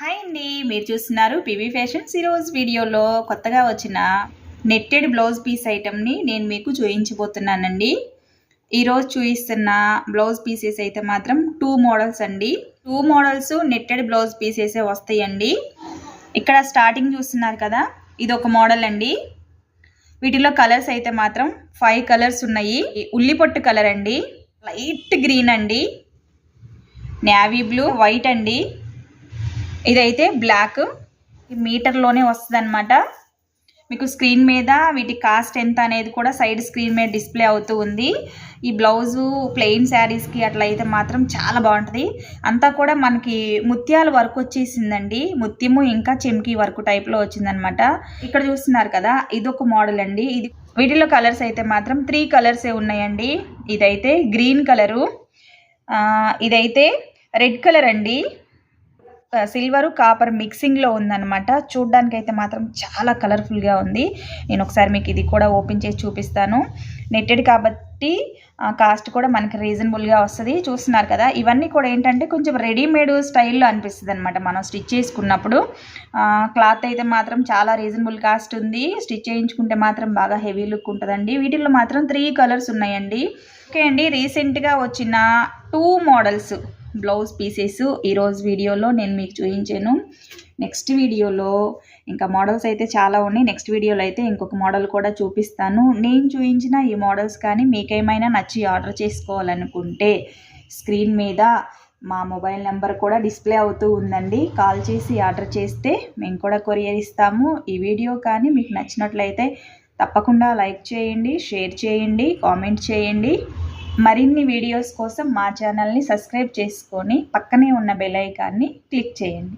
Hi అండి మీరు చూస్తున్నారు పివి ఫ్యాషన్స్ ఈరోజు వీడియోలో. కొత్తగా వచ్చిన నెట్టెడ్ బ్లౌజ్ పీస్ ఐటమ్ని నేను మీకు చూయించిపోతున్నానండి ఈరోజు చూపిస్తున్న బ్లౌజ్ పీసెస్ అయితే మాత్రం టూ మోడల్స్ అండి. టూ మోడల్స్ నెట్టెడ్ బ్లౌజ్ పీసెసే వస్తాయండి. ఇక్కడ స్టార్టింగ్ చూస్తున్నారు కదా ఇది ఒక మోడల్ అండి. వీటిలో కలర్స్ అయితే మాత్రం ఫైవ్ కలర్స్ ఉన్నాయి. ఉల్లిపొట్టు కలర్ అండి. లైట్ గ్రీన్ అండి. నేవీ బ్లూ వైట్ అండి. ఇదైతే బ్లాక్. మీటర్లోనే వస్తుంది అనమాట మీకు స్క్రీన్ మీద వీటి కాస్ట్ ఎంత అనేది కూడా సైడ్ స్క్రీన్ మీద డిస్ప్లే అవుతూ ఉంది. ఈ బ్లౌజు ప్లెయిన్ శారీస్కి అట్లా అయితే మాత్రం చాలా బాగుంటుంది. అంతా కూడా మనకి ముత్యాల వర్క్ వచ్చేసిందండి. ముత్యము ఇంకా చెమ్కి వర్క్ టైప్లో వచ్చిందనమాట ఇక్కడ చూస్తున్నారు కదా ఇది ఒక మోడల్ అండి. ఇది వీటిలో కలర్స్ అయితే మాత్రం త్రీ కలర్సే ఉన్నాయండి. ఇదైతే గ్రీన్ కలరు. ఇదైతే రెడ్ కలర్ అండి. సిల్వరు కాపర్ మిక్సింగ్లో ఉందన్నమాట. చూడ్డానికి అయితే మాత్రం చాలా కలర్ఫుల్గా ఉంది. నేను ఒకసారి మీకు ఇది కూడా ఓపెన్ చేసి చూపిస్తాను. నెట్టెడ్ కాబట్టి కాస్ట్ కూడా మనకి రీజనబుల్గా వస్తుంది. చూస్తున్నారు కదా ఇవన్నీ కూడా ఏంటంటే కొంచెం రెడీమేడ్ స్టైల్లో అనిపిస్తుంది అనమాట మనం స్టిచ్ చేసుకున్నప్పుడు క్లాత్ అయితే మాత్రం చాలా రీజనబుల్ కాస్ట్ ఉంది. స్టిచ్ చేయించుకుంటే మాత్రం బాగా హెవీ లుక్ ఉంటుందండి. వీటిల్లో మాత్రం త్రీ కలర్స్ ఉన్నాయండి. ఓకే అండి రీసెంట్గా వచ్చిన టూ మోడల్స్ బ్లౌజ్ పీసెస్ ఈరోజు వీడియోలో నేను మీకు చూపించాను. నెక్స్ట్ వీడియోలో ఇంకా మోడల్స్ అయితే చాలా ఉన్నాయి. నెక్స్ట్ వీడియోలో అయితే ఇంకొక మోడల్ కూడా చూపిస్తాను. నేను చూపించిన ఈ మోడల్స్ కానీ మీకేమైనా నచ్చి ఆర్డర్ చేసుకోవాలనుకుంటే స్క్రీన్ మీద మా మొబైల్ నెంబర్ కూడా డిస్ప్లే అవుతూ ఉందండి. కాల్ చేసి ఆర్డర్ చేస్తే మేము కూడా కొరియర్ ఇస్తాము. ఈ వీడియో కానీ మీకు నచ్చినట్లయితే తప్పకుండా లైక్ చేయండి షేర్ చేయండి కామెంట్ చేయండి. మరిన్ని వీడియోస్ కోసం మా ఛానల్ని సబ్స్క్రైబ్ చేసుకొని పక్కనే ఉన్న బెల్ ఐకాన్ని క్లిక్ చేయండి.